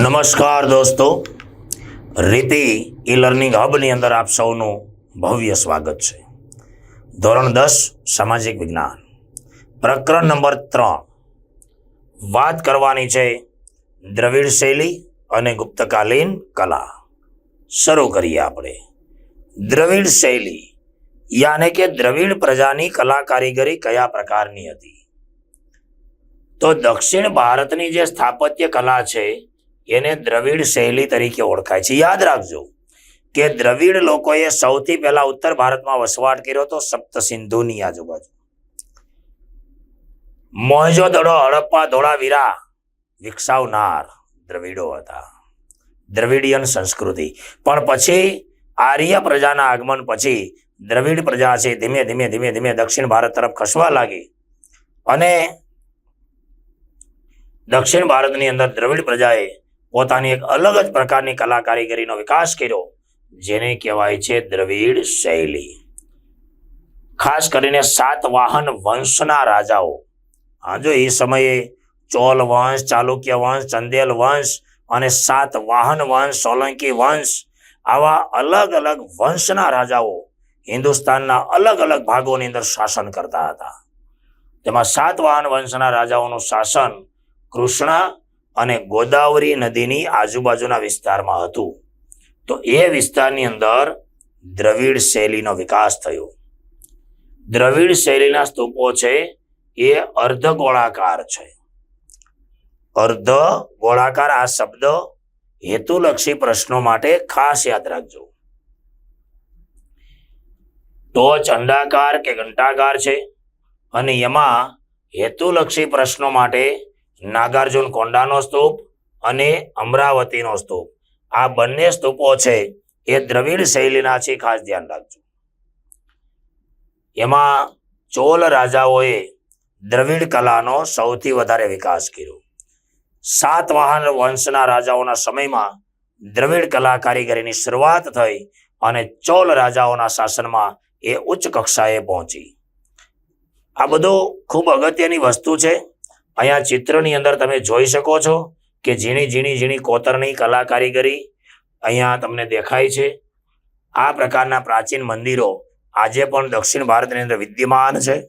નમસ્કાર દોસ્તો. રીતિ ઈ લર્નિંગ હબની અંદર આપ સૌનું ભવ્ય સ્વાગત છે. ધોરણ દસ, સામાજિક વિજ્ઞાન. પ્રકરણ નંબર ત્રણ. વાત કરવાની છે દ્રવિડ શૈલી અને ગુપ્તકાલીન કલા. શરૂ કરીએ આપણે. દ્રવિડ શૈલી યાને કે દ્રવિડ પ્રજાની કલા કારીગરી કયા પ્રકારની હતી? તો દક્ષિણ ભારતની જે સ્થાપત્ય કલા છે એને દ્રવિડ શૈલી તરીકે ઓળખાય છે. યાદ રાખજો કે દ્રવિડ લોકોએ સૌથી પહેલા ઉત્તર ભારતમાં વસવાટ કર્યો હતો સપ્ત સિંધુની આજુબાજુ. મોહેજો દડો, હડપ્પા ધોળાવીરા વિકસાવનાર દ્રવિડો હતા. દ્રવિડિયન સંસ્કૃતિ. પણ પછી આર્ય પ્રજાના આગમન પછી દ્રવિડ પ્રજા છે ધીમે ધીમે ધીમે ધીમે દક્ષિણ ભારત તરફ ખસવા લાગી. અને દક્ષિણ ભારતની અંદર દ્રવિડ પ્રજાએ પોતાની એક અલગ જ પ્રકારની કલા કારીગરીનો વિકાસ કર્યો, જેને કહેવાય છે દ્રવિડ શૈલી. ખાસ કરીને સાતવાહન વંશના રાજાઓ. હા, જો એ સમયે ચોલ વંશ, ચાલુક્ય વંશ, ચંદેલ વંશ અને સાતવાહન વંશ, સોલંકી વંશ આવા અલગ અલગ વંશના રાજાઓ હિન્દુસ્તાનના અલગ અલગ ભાગોની અંદર શાસન કરતા હતા. તેમાં સાતવાહન વંશના રાજાઓનું શાસન કૃષ્ણા અને ગોદાવરી નદીની આજુબાજુના વિસ્તારમાં હતું. તો એ વિસ્તારની અંદર દ્રવિડ શૈલીનો વિકાસ થયો. દ્રવિડ શૈલીના સ્તૂપો છે એ અર્ધ ગોળાકાર છે. અર્ધ ગોળાકાર આ શબ્દ હેતુલક્ષી પ્રશ્નો માટે ખાસ યાદ રાખજો. ટોચ અંડાકાર કે ઘંટાકાર છે અને એમાં હેતુલક્ષી પ્રશ્નો માટે નાગાર્જુન કોંડાનો સ્તૂપ અને અમરાવતીનો સ્તૂપ. આ બંને સ્તૂપો છે એ દ્રવિડ શૈલીના છે, ખાસ ધ્યાન રાખજો. એમાં ચોલ રાજાઓએ દ્રવિડ કલાનો સૌથી વધારે વિકાસ કર્યો. સાતવાહન વંશના રાજાઓના સમયમાં દ્રવિડ કલા કારીગરીની શરૂઆત થઈ અને ચોલ રાજાઓના શાસનમાં એ ઉચ્ચ કક્ષાએ પહોંચી. આ બધું ખૂબ અગત્યની વસ્તુ છે. અહીંયા ચિત્રની અંદર તમે જોઈ શકો છો કે ઝીણી ઝીણી ઝીણી કોતરની કલા કારીગરી અહીંયા તમને દેખાય છે. આ પ્રકારના પ્રાચીન મંદિરો આજે પણ દક્ષિણ ભારતની અંદર વિદ્યમાન છે.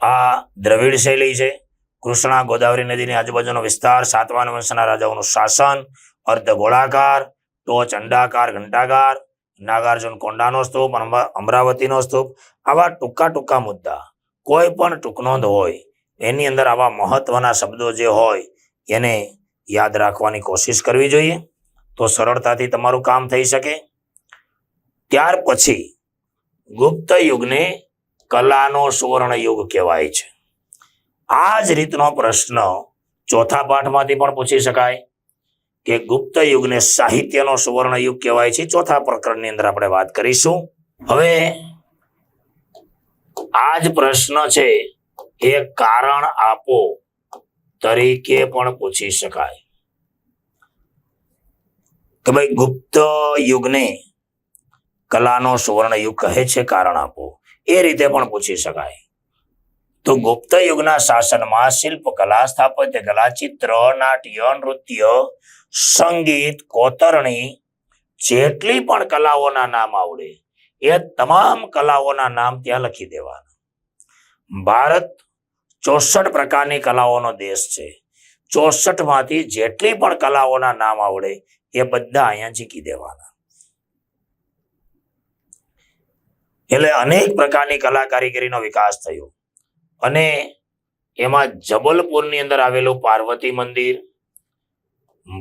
આ દ્રવિડ શૈલી છે. કૃષ્ણા ગોદાવરી નદીની આજુબાજુનો વિસ્તાર સાતવાન વંશના રાજાઓનું શાસન, અર્ધ ગોળાકાર, ટોચ અંડાકાર ઘંટાકાર નાગાર્જુન કોંડાનો સ્તૂપ અમરા- અમરાવતીનો સ્તૂપ, આવા ટૂંકા ટૂંકા મુદ્દા. કોઈ પણ ટૂંકનોંધ હોય, એની અંદર આવા મહત્વના શબ્દો જે હોય, એને યાદ રાખવાની કોશિશ કરવી જોઈએ, તો સરળતાથી તમારું કામ થઈ શકે. ત્યાર પછી ગુપ્ત યુગને કલાનો સુવર્ણ યુગ કહેવાય છે. આ જ રીતનો પ્રશ્ન ચોથા પાઠમાંથી પણ પૂછી શકાય કે ગુપ્ત યુગને સાહિત્યનો સુવર્ણ યુગ કહેવાય છે. ચોથા પ્રકરણની અંદર આપણે વાત કરીશું. હવે આ જ પ્રશ્ન છે. એ કારણ આપો. તરીકે પણ પૂછી શકાય. કે ભાઈ ગુપ્ત યુગને કલાનો સુવર્ણ યુગ કહે છે કારણ આપો. એ રીતે પણ પૂછી શકાય. તો ગુપ્ત યુગના શાસનમાં શિલ્પકલા સ્થાપત્ય કલા, ચિત્ર, નાટ્ય, નૃત્ય, સંગીત, કોતરણી જેટલી પણ કલાઓના નામ આવડે. એ તમામ કલાઓના નામ ત્યાં લખી દેવાના. ભારત ચોસઠ પ્રકારની કલાઓનો દેશ છે. ચોસઠમાંથી જેટલી પણ કલાઓના નામ આવડે એ બધા અહીંયા ચીકી દેવાના. એટલે અનેક પ્રકારની કલા કારીગરીનો વિકાસ થયો. અને એમાં જબલપુરની અંદર આવેલું પાર્વતી મંદિર,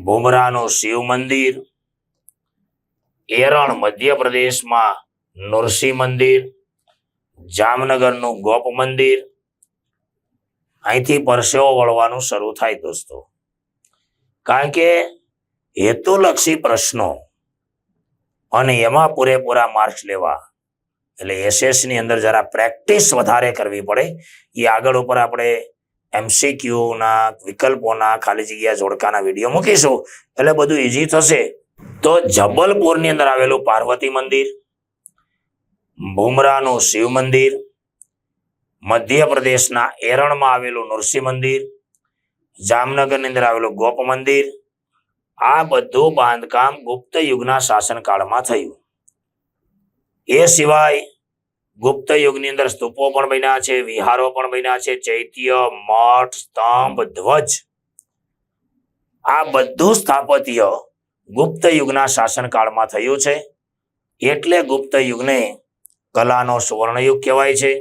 ભૂમરાનું શિવ મંદિર, એરણ મધ્યપ્રદેશમાં નૃસિંહ મંદિર, જામનગરનું ગોપ મંદિર. અહીંથી પરસેવો વળવાનું શરૂ થાય દોસ્તો. કારણ કે હેતુલક્ષી પ્રશ્નો અને એમાં પૂરેપૂરા માર્ક્સ લેવા, એટલે એસએસની અંદર જરા પ્રેક્ટિસ વધારે કરવી પડે. એ આગળ ઉપર આપણે એમસીક્યુના વિકલ્પોના, ખાલી જગ્યા જોડકાના વીડિયો મૂકીશું. એટલે બધું ઇઝી થશે. તો જબલપુરની અંદર આવેલું પાર્વતી મંદિર ભુમરાનું શિવ મંદિર, મધ્યપ્રદેશના એરણમાં આવેલું નૃસિંહ મંદિર, જામનગરની અંદર આવેલું ગોપ મંદિર, આ બધું બાંધકામ ગુપ્ત યુગના શાસનકાળમાં થયું. એ સિવાય ગુપ્ત યુગની અંદર સ્તૂપો પણ બન્યા છે, વિહારો પણ બન્યા છે, ચૈત્ય, મઠ, સ્તંભ, ધ્વજ. આ બધું સ્થાપત્ય ગુપ્ત યુગના શાસનકાળમાં થયું છે. એટલે ગુપ્ત યુગને કલાનો સુવર્ણયુગ કહેવાય છે.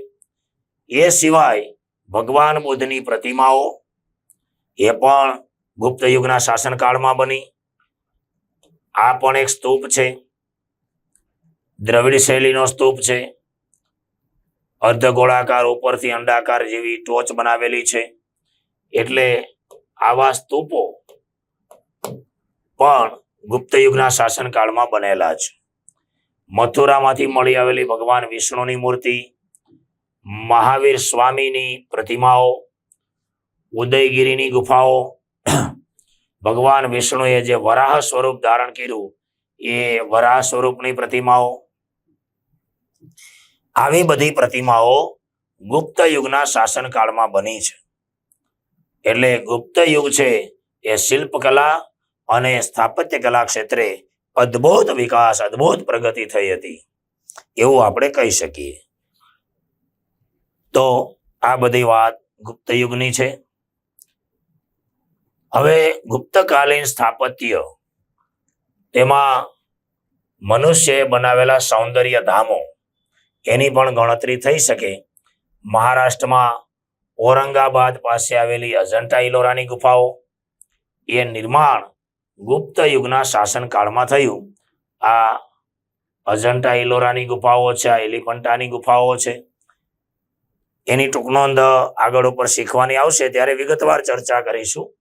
એ સિવાય ભગવાન બુદ્ધની પ્રતિમાઓ એ પણ ગુપ્ત યુગના શાસનકાળમાં બની. આ પણ એક સ્તૂપ છે. દ્રવિડ શૈલીનો સ્તૂપ છે. અર્ધગોળાકાર ઉપરથી અંડાકાર જેવી ટોચ બનાવેલી છે. એટલે આવા સ્તૂપો પણ ગુપ્ત યુગના શાસનકાળમાં બનેલા છે. મથુરામાંથી મળી આવેલી ભગવાન વિષ્ણુની મૂર્તિ, મહાવીર સ્વામીની પ્રતિમાઓ, ઉદયગીરીની ગુફાઓ, ભગવાન વિષ્ણુએ જે વરાહ સ્વરૂપ ધારણ કર્યું, એ વરાહ સ્વરૂપની પ્રતિમાઓ, આવી બધી પ્રતિમાઓ ગુપ્ત યુગના શાસનકાળમાં બની છે. એટલે ગુપ્ત યુગ છે એ શિલ્પકલા અને સ્થાપત્ય કલા ક્ષેત્રે અદ્ભુત વિકાસ, અદ્ભુત પ્રગતિ થઈ હતી. એવું આપણે કહી શકીએ. તો આ બધી વાત ગુપ્ત યુગની છે. હવે ગુપ્તકાલીન સ્થાપત્ય તેમાં મનુષ્યએ બનાવેલા સૌંદર્ય ધામો, એની પણ ગણતરી થઈ શકે. મહારાષ્ટ્રમાં ઔરંગાબાદ પાસે આવેલી અજંટા ઇલોરાની ગુફાઓ, એ નિર્માણ ગુપ્ત યુગના શાસનકાળમાં થયું. આ અજંટા ઇલોરાની ગુફાઓ છે, આ એલિફન્ટાની ગુફાઓ છે. એની ટૂંક નોંધ આગળ ઉપર શીખવાની આવશે, ત્યારે વિગતવાર ચર્ચા કરીશું.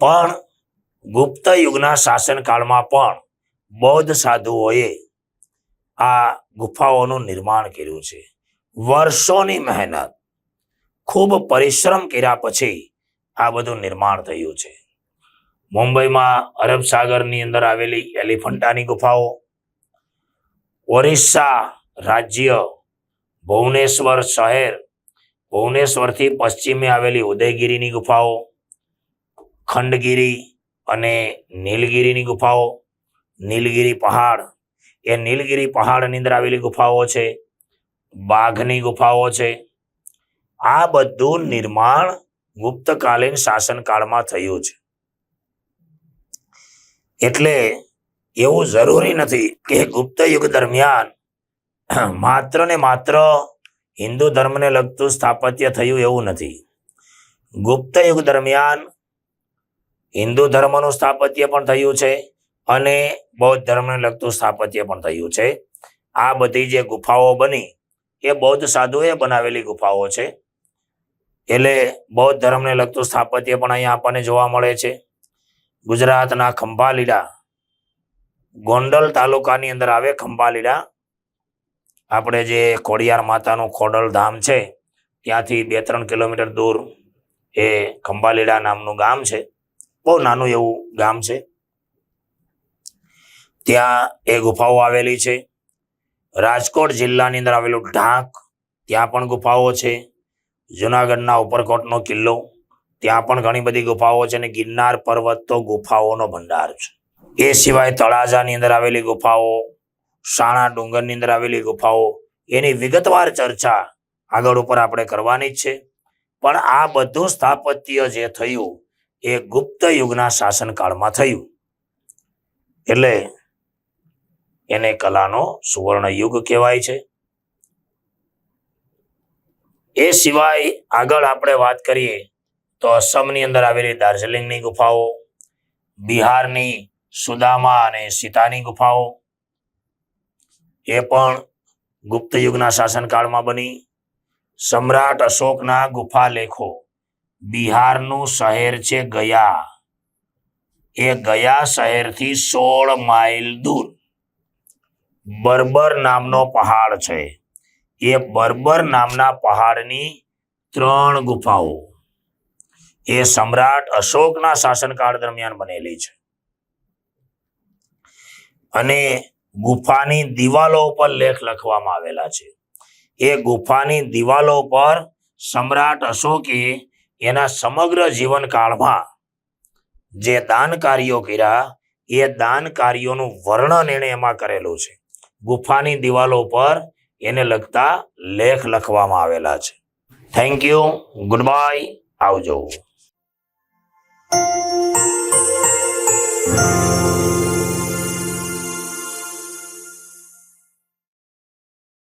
પણ ગુપ્ત યુગના શાસનકાળમાં પણ બૌદ્ધ સાધુઓએ આ ગુફાઓનું નિર્માણ કર્યું છે. વર્ષોની મહેનત, ખૂબ પરિશ્રમ કર્યા પછી આ બધું નિર્માણ થયું છે. મુંબઈમાં અરબ સાગરની અંદર આવેલી એલિફન્ટાની ગુફાઓ, ઓરિસ્સા રાજ્ય, ભુવનેશ્વર શહેર, ભુવનેશ્વરથી પશ્ચિમે આવેલી ઉદયગીરીની ગુફાઓ, ખંડગીરી અને નીલગીરીની ગુફાઓ, નીલગીરી પહાડ. એ નીલગીરી પહાડની અંદર આવેલી ગુફાઓ છે, બાઘની ગુફાઓ છે. આ બધું નિર્માણ ગુપ્તકાલીન શાસનકાળમાં થયું છે. એટલે એવું જરૂરી નથી કે ગુપ્ત યુગ દરમિયાન માત્ર ને માત્ર હિન્દુ ધર્મને લગતું સ્થાપત્ય થયું એવું નથી. ગુપ્ત યુગ દરમિયાન હિન્દુ ધર્મનું સ્થાપત્ય પણ થયું છે અને બૌદ્ધ ધર્મને લગતું સ્થાપત્ય પણ થયું છે. આ બધી જે ગુફાઓ બની એ બૌદ્ધ સાધુએ બનાવેલી ગુફાઓ છે. એટલે બૌદ્ધ ધર્મને લગતું સ્થાપત્ય પણ અહીંયા આપણને જોવા મળે છે. ગુજરાતના ખંભાલીડા. ગોંડલ તાલુકાની અંદર આવે ખંભાલીડા. આપણે જે ખોડિયાર માતાનું ખોડલ ધામ છે, ત્યાંથી બે ત્રણ કિલોમીટર દૂર એ ખંભાલીડા નામનું ગામ છે. બહુ નાનું એવું ગામ છે. ત્યાં એ ગુફાઓ આવેલી છે. રાજકોટ જિલ્લાની અંદર આવેલું ઢાંક, ત્યાં પણ ગુફાઓ છે. જુનાગઢના ઉપરકોટનો કિલ્લો ત્યાં પણ ઘણી બધી ગુફાઓ છે અને ગિરનાર પર્વત તો ગુફાઓનો ભંડાર છે. એ સિવાય તળાજાની અંદર આવેલી ગુફાઓ, શાણા ડુંગરની અંદર આવેલી ગુફાઓ, એની વિગતવાર ચર્ચા આગળ ઉપર આપણે કરવાની જ છે. પણ આ બધું સ્થાપત્ય જે થયું, એ ગુપ્ત યુગના શાસનકાળમાં થયું. એટલે એને કલાનો સુવર્ણ યુગ કહેવાય છે. એ સિવાય આગળ આપણે વાત કરીએ તો અસમની અંદર આવેલી દાર્જિલિંગની ગુફાઓ, બિહારની સુદામા અને સીતાની ગુફાઓ, એ પણ ગુપ્ત યુગના શાસનકાળમાં બની. સમ્રાટ અશોકના ગુફા લેખો, બિહારનું શહેર છે ગયા. એ ગયા શહેરથી સોળ માઇલ દૂર. બર્બર નામનો પહાડ છે. એ બર્બર નામના પહાડની ત્રણ ગુફાઓ. એ સમ્રાટ અશોકના શાસનકાળ દરમિયાન બનેલી છે. અને ગુફાની દિવાલો ઉપર લેખ લખવામાં આવેલા છે. એ ગુફાની દિવાલો પર સમ્રાટ અશોકે એના સમગ્ર જીવનકાળમાં જે દાન કાર્યો કર્યા, એ દાન કાર્યોનું વર્ણન એણે એમાં કરેલું છે. ગુફાની દિવાલો પર એને લગતા લેખ લખવામાં આવેલા છે. થેન્ક યુ ગુડ બાય આવજો. Música